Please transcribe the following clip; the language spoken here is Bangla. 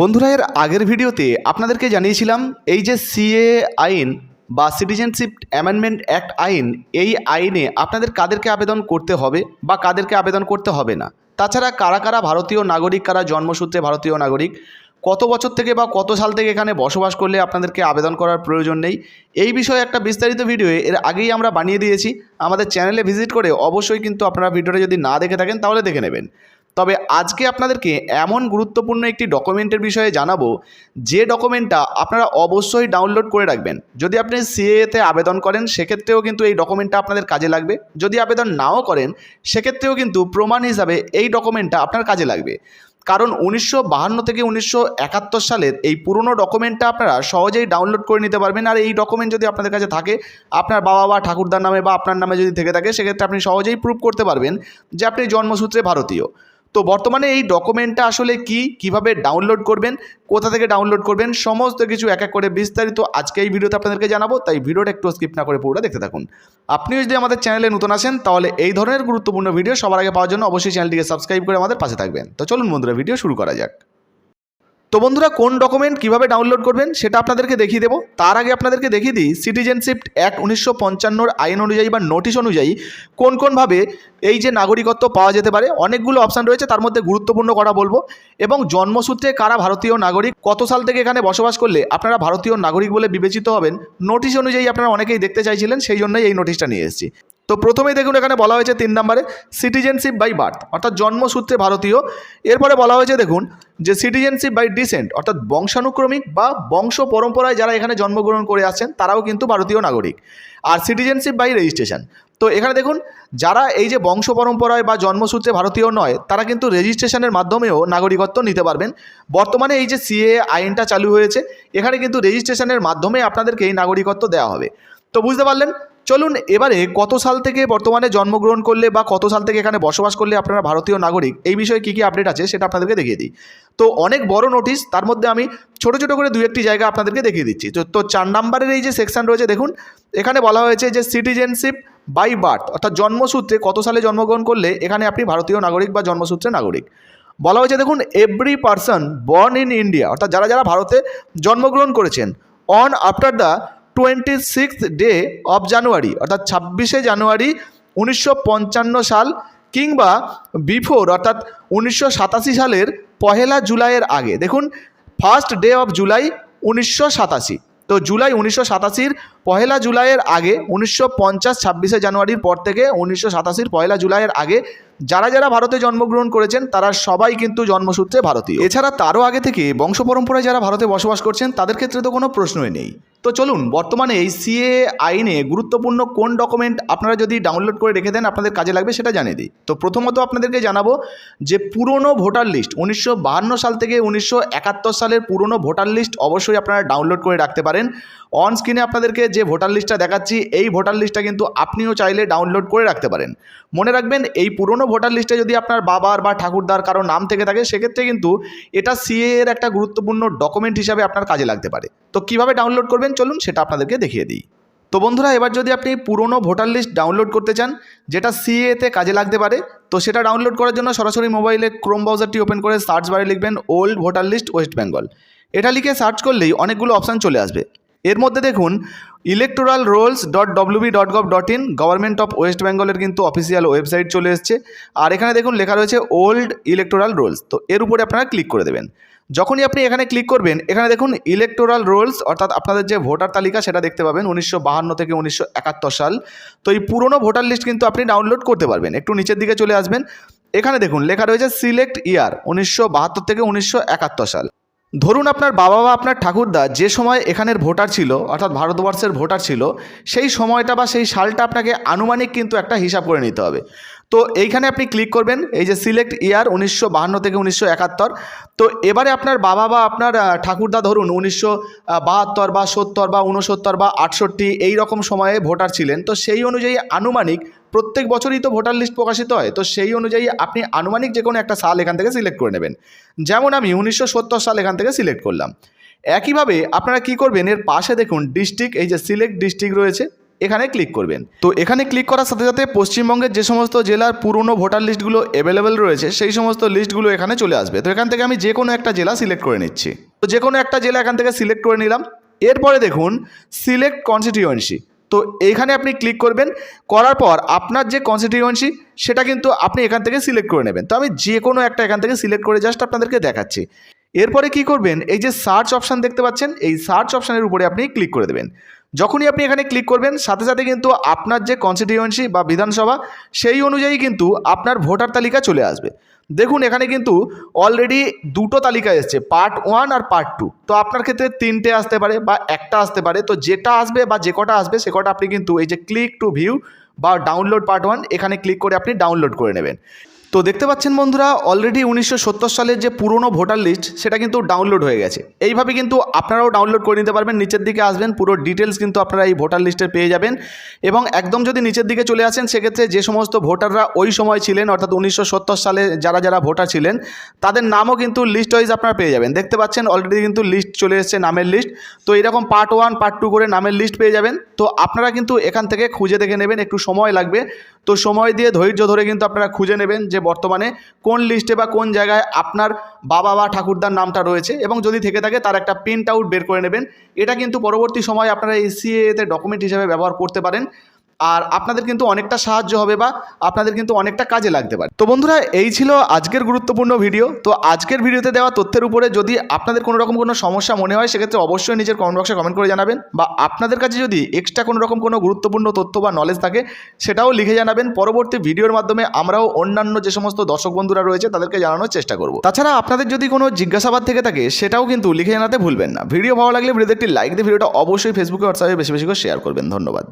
বন্ধুরা, এর আগের ভিডিওতে আপনাদেরকে জানিয়েছিলাম, এই যে সিএ আইন বা সিটিজেনশিপ অ্যামেন্ডমেন্ট অ্যাক্ট আইন, এই আইনে আপনাদের কাদেরকে আবেদন করতে হবে বা কাদেরকে আবেদন করতে হবে না? তাছাড়া কারা কারা ভারতীয় নাগরিক, কারা জন্মসূত্রে ভারতীয় নাগরিক, কত বছর থেকে বা কত সাল থেকে এখানে বসবাস করলে আপনাদেরকে আবেদন করার প্রয়োজন নেই? এই বিষয়ে একটা বিস্তারিত ভিডিও এর আগেই আমরা বানিয়ে দিয়েছি। আমাদের চ্যানেলে ভিজিট করে অবশ্যই কিন্তু আপনারা ভিডিওটা যদি না দেখে থাকেন, তাহলে দেখে নেবেন। তবে আজকে আপনাদেরকে এমন গুরুত্বপূর্ণ একটি ডকুমেন্টের বিষয়ে জানাব, যে ডকুমেন্টটা আপনারা অবশ্যই ডাউনলোড করে রাখবেন। যদি আপনি সিএতে আবেদন করেন, সেক্ষেত্রেও কিন্তু এই ডকুমেন্টটা আপনাদের কাজে লাগবে। যদি আবেদন নাও করেন, সেক্ষেত্রেও কিন্তু প্রমাণ হিসাবে এই ডকুমেন্টটা আপনার কাজে লাগবে। কারণ উনিশশো থেকে উনিশশো একাত্তর সালের এই পুরনো ডকুমেন্টটা আপনারা সহজেই ডাউনলোড করে নিতে পারবেন। আর এই ডকুমেন্ট যদি আপনাদের কাছে থাকে, আপনার বাবা বা ঠাকুরদার নামে বা আপনার নামে যদি থেকে থাকে, সেক্ষেত্রে আপনি সহজেই প্রুভ করতে পারবেন যে আপনি জন্মসূত্রে ভারতীয়। তো বর্তমানে এই ডকুমেন্টটা আসলে কি? কীভাবে ডাউনলোড করবেন? কোথা থেকে ডাউনলোড করবেন? সমস্ত কিছু এক এক করে বিস্তারিত আজকে এই ভিডিওতে আপনাদেরকে জানাব, তাই ভিডিওটা একটু স্কিপ না করে পুরোটা দেখতে থাকুন। আপনিও যদি আমাদের চ্যানেলে নতুন আসেন, তাহলে এই ধরনের গুরুত্বপূর্ণ ভিডিও সবার আগে পাওয়ার জন্য অবশ্যই চ্যানেলটিকে সাবস্ক্রাইব করে আমাদের পাশে থাকবেন। তো চলুন বন্ধুরা ভিডিও শুরু করা যাক। তো বন্ধুরা, কোন ডকুমেন্ট কীভাবে ডাউনলোড করবেন সেটা আপনাদেরকে দেখিয়ে দেবো। তার আগে আপনাদেরকে দেখিয়ে দিই সিটিজেনশিপ অ্যাক্ট উনিশশো পঞ্চান্নর আইন অনুযায়ী বা নোটিশ অনুযায়ী কোন কোনভাবে এই যে নাগরিকত্ব পাওয়া যেতে পারে, অনেকগুলো অপশান রয়েছে, তার মধ্যে গুরুত্বপূর্ণ করা বলব। এবং জন্মসূত্রে কারা ভারতীয় নাগরিক, কত সাল থেকে এখানে বসবাস করলে আপনারা ভারতীয় নাগরিক বলে বিবেচিত হবেন নোটিশ অনুযায়ী আপনারা অনেকেই দেখতে চাইছিলেন, সেই জন্যই এই নোটিশটা নিয়ে এসেছি। তো প্রথমেই দেখুন এখানে বলা হয়েছে তিন নম্বরে সিটিজেনশিপ বাই বার্থ অর্থাৎ জন্মসূত্রে ভারতীয়। এরপরে বলা হয়েছে দেখুন যে সিটিজেনশিপ বাই ডিসেন্ট অর্থাৎ বংশানুক্রমিক বা বংশ পরম্পরায় যারা এখানে জন্মগ্রহণ করে আসছেন, তারাও কিন্তু ভারতীয় নাগরিক। আর সিটিজেনশিপ বাই রেজিস্ট্রেশন তো এখানে দেখুন যারা এই যে বংশ পরম্পরায় বা জন্মসূত্রে ভারতীয় নয়, তারা কিন্তু রেজিস্ট্রেশনের মাধ্যমেও নাগরিকত্ব নিতে পারবেন। বর্তমানে এই যে সিএ আইনটা চালু হয়েছে, এখানে কিন্তু রেজিস্ট্রেশনের মাধ্যমে আপনাদেরকে এই নাগরিকত্ব দেওয়া হবে। তো বুঝতে পারলেন? চলুন, এবারে কত সাল থেকে বর্তমানে জন্মগ্রহণ করলে বা কত সাল থেকে এখানে বসবাস করলে আপনারা ভারতীয় নাগরিক? এই বিষয়ে কী কী আপডেট আছে সেটা আপনাদেরকে দেখিয়ে দিই। তো অনেক বড় নোটিশ তার মধ্যে আমি ছোট ছোট করে দু একটি জায়গা আপনাদেরকে দেখিয়ে দিচ্ছি। তো তো চার নাম্বারের এই যে সেকশন রয়েছে, দেখুন, এখানে বলা হয়েছে যে সিটিজেনশিপ বাই বার্থ অর্থাৎ জন্মসূত্রে কত সালে জন্মগ্রহণ করলে এখানে আপনি ভারতীয় নাগরিক বা জন্মসূত্রে নাগরিক। বলা হয়েছে, দেখুন every person born in India অর্থাৎ যারা যারা ভারতে জন্মগ্রহণ করেছেন on after the twenty six day of January অর্থাৎ ছাব্বিশে জানুয়ারি উনিশশো পঞ্চান্ন সাল কিংবা বিফোর অর্থাৎ উনিশশো সাতাশি সালের পহেলা জুলাইয়ের আগে। দেখুন ফার্স্ট ডে অফ জুলাই উনিশশো সাতাশি। তো জুলাই উনিশশো সাতাশির পহেলা জুলাইয়ের আগে, উনিশশো পঞ্চাশ ছাব্বিশে জানুয়ারির পর থেকে উনিশশো সাতাশির পহেলা জুলাইয়ের আগে যারা যারা ভারতে জন্মগ্রহণ করেছেন, তারা সবাই কিন্তু জন্মসূত্রে ভারতীয়। এছাড়া তারও আগে থেকে বংশ পরম্পরায় যারা ভারতে বসবাস করছেন, তাদের ক্ষেত্রে তো কোনো প্রশ্নই নেই। তো চলুন, বর্তমানে এই সিএ আইনে গুরুত্বপূর্ণ কোন ডকুমেন্ট আপনারা যদি ডাউনলোড করে রেখে দেন, আপনাদের কাজে লাগবে সেটা জানিয়ে দিই। তো প্রথমত আপনাদেরকে জানাব যে পুরনো ভোটার লিস্ট, উনিশশো সাল থেকে উনিশশো একাত্তর সালের পুরনো ভোটার লিস্ট অবশ্যই আপনারা ডাউনলোড করে রাখতে পারেন। অন স্ক্রিনে আপনাদেরকে যে ভোটার লিস্টটা দেখাচ্ছি, এই ভোটার লিস্টটা কিন্তু আপনিও চাইলে ডাউনলোড করে রাখতে পারেন। মনে রাখবেন, এই পুরনো ভোটার লিস্টে যদি আপনার বাবার বা ঠাকুরদার কারও নাম থেকে থাকে, সেক্ষেত্রে কিন্তু এটা সিএ এর একটা গুরুত্বপূর্ণ ডকুমেন্ট হিসাবে আপনার কাজে লাগতে পারে। তো কীভাবে ডাউনলোড করবেন? চলুন সেটা আপনাদেরকে দেখিয়ে দিই। তো বন্ধুরা, এবার যদি আপনি পুরনো ভোটার লিস্ট ডাউনলোড করতে চান, যেটা সিএতে কাজে লাগতে পারে, তো সেটা ডাউনলোড করার জন্য সরাসরি মোবাইলে ক্রোম ব্রাউজারটি ওপেন করে সার্চ বারে লিখবেন old voter list West Bengal এটা লিখে সার্চ করলেই অনেকগুলো অপশান চলে আসবে। এর মধ্যে দেখুন electoral rolls dot WB dot gov dot in government of West বেঙ্গলের কিন্তু অফিসিয়াল ওয়েবসাইট চলে এসছে। আর এখানে দেখুন, লেখা রয়েছে ওল্ড ইলেকটোরাল রোলস তো এর উপরে আপনারা ক্লিক করে দেবেন। যখনই আপনি এখানে ক্লিক করবেন, এখানে দেখুন ইলেকটোরাল রোলস অর্থাৎ আপনাদের যে ভোটার তালিকা, সেটা দেখতে পাবেন, উনিশশো থেকে উনিশশো একাত্তর সাল। তো এই পুরনো ভোটার লিস্ট কিন্তু আপনি ডাউনলোড করতে পারবেন। একটু নিচের দিকে চলে আসবেন। এখানে দেখুন, লেখা রয়েছে সিলেক্ট ইয়ার উনিশশো বাহাত্তর থেকে উনিশশো একাত্তর সাল। ধরুন আপনার বাবা বা আপনার ঠাকুরদা যে সময় এখানের ভোটার ছিল, অর্থাৎ ভারতবর্ষের ভোটার ছিল, সেই সময়টা বা সেই সালটা আপনাকে আনুমানিক কিন্তু একটা হিসাব করে নিতে হবে। তো এইখানে আপনি ক্লিক করবেন, এই যে সিলেক্ট ইয়ার উনিশশো বাহান্ন থেকে উনিশশো একাত্তর। তো এবারে আপনার বাবা বা আপনার ঠাকুরদা ধরুন উনিশশো বাহাত্তর বা সত্তর বা উনসত্তর বা আটষট্টি এই রকম সময়ে ভোটার ছিলেন। তো সেই অনুযায়ী আনুমানিক প্রত্যেক বছরই তো ভোটার লিস্ট প্রকাশিত হয়, তো সেই অনুযায়ী আপনি আনুমানিক যে কোনো একটা সাল এখান থেকে সিলেক্ট করে নেবেন। যেমন আমি উনিশশো সত্তর সাল এখান থেকে সিলেক্ট করলাম। একইভাবে আপনারা কি করবেন, এর পাশে দেখুন ডিস্ট্রিক্ট, এই যে সিলেক্ট ডিস্ট্রিক্ট রয়েছে, এখানে ক্লিক করবেন। তো এখানে ক্লিক করার সাথে সাথে পশ্চিমবঙ্গের যে সমস্ত জেলার পুরনো ভোটার লিস্টগুলো অ্যাভেলেবেল রয়েছে, সেই সমস্ত লিস্টগুলো এখানে চলে আসবে। তো এখান থেকে আমি যে কোনো একটা জেলা সিলেক্ট করে নিচ্ছি। তো যে কোনো একটা জেলা এখান থেকে সিলেক্ট করে নিলাম। এরপরে দেখুন সিলেক্ট কনস্টিটিউয়েন্সি তো এইখানে আপনি ক্লিক করবেন, করার পর আপনার যে কনস্টিটিউয়েন্সি সেটা কিন্তু আপনি এখান থেকে সিলেক্ট করে নেবেন। তো আমি যে কোনো একটা এখান থেকে সিলেক্ট করে জাস্ট আপনাদেরকে দেখাচ্ছি। এরপরে কি করবেন? এই যে সার্চ অপশান দেখতে পাচ্ছেন, এই সার্চ অপশানের উপরে আপনি ক্লিক করে দেবেন। যখনই আপনি এখানে ক্লিক করবেন, সাথে সাথে কিন্তু আপনার যে কনস্টিটিউয়েন্সি বা বিধানসভা, সেই অনুযায়ী কিন্তু আপনার ভোটার তালিকা চলে আসবে। দেখুন, এখানে কিন্তু অলরেডি দুটো তালিকা এসছে পার্ট ওয়ান আর পার্ট টু তো আপনার ক্ষেত্রে তিনটে আসতে পারে বা একটা আসতে পারে। তো যেটা আসবে বা যে কটা আসবে, সে কটা আপনি কিন্তু এই যে ক্লিক টু ভিউ বা ডাউনলোড পার্ট ওয়ান এখানে ক্লিক করে আপনি ডাউনলোড করে নেবেন। তো দেখতে পাচ্ছেন বন্ধুরা অলরেডি উনিশশো সত্তর সালের যে পুরনো ভোটার লিস্ট সেটা কিন্তু ডাউনলোড হয়ে গেছে। এইভাবে কিন্তু আপনারাও ডাউনলোড করে নিতে পারবেন, নিচের দিকে আসবেন, পুরো ডিটেলস কিন্তু আপনারা এই ভোটার লিস্টে পেয়ে যাবেন। এবং একদম যদি নিচের দিকে চলে আসেন, সেক্ষেত্রে যে সমস্ত ভোটাররা ওই সময় ছিলেন, অর্থাৎ উনিশশো সত্তর সালে যারা যারা ভোটার ছিলেন, তাদের নামও কিন্তু লিস্ট ওয়াইজ আপনারা পেয়ে যাবেন। দেখতে পাচ্ছেন অলরেডি কিন্তু লিস্ট চলে এসেছে নামের লিস্ট তো এরকম পার্ট ওয়ান পার্ট টু করে নামের লিস্ট পেয়ে যাবেন। তো আপনারা কিন্তু এখান থেকে খুঁজে দেখে নেবেন, একটু সময় লাগবে। তো সময় দিয়ে ধৈর্য ধরে কিন্তু আপনারা খুঁজে নেবেন যে বর্তমানে কোন লিস্টে বা কোন জায়গায় আপনার বাবা বা ঠাকুরদার নামটা রয়েছে এবং যদি থেকে থাকে তার একটা প্রিন্ট আউট বের করে নেবেন। এটা কিন্তু পরবর্তী সময় আপনারা এসিএতে ডকুমেন্ট হিসেবে ব্যবহার করতে পারেন। আর আপনাদের কিন্তু অনেকটা সাহায্য হবে বা আপনাদের কিন্তু অনেকটা কাজে লাগতে পারে। তো বন্ধুরা, এই ছিল আজকের গুরুত্বপূর্ণ ভিডিও। তো আজকের ভিডিওতে দেওয়া তথ্যের উপরে যদি আপনাদের কোনো রকম কোনো সমস্যা মনে হয়, সেক্ষেত্রে অবশ্যই নিজের কমেন্ট বক্সে কমেন্ট করে জানাবেন বা আপনাদের কাছে যদি এক্সট্রা কোনো রকম কোনো গুরুত্বপূর্ণ তথ্য বা নলেজ থাকে, সেটাও লিখে জানাবেন। পরবর্তী ভিডিওর মাধ্যমে আমরাও অন্যান্য যে সমস্ত দর্শক বন্ধুরা রয়েছে, তাদেরকে জানানোর চেষ্টা করব। তাছাড়া আপনাদের যদি কোনো জিজ্ঞাসাবাদ থেকে থাকে, সেটাও কিন্তু লিখে জানাতে ভুলবেন না। ভিডিও ভালো লাগলে ভিডিওতে একটি লাইক দিয়ে ভিডিওটা অবশ্যই ফেসবুকে হোয়াটসঅ্যাপে বেশি বেশি করে শেয়ার করবেন। ধন্যবাদ।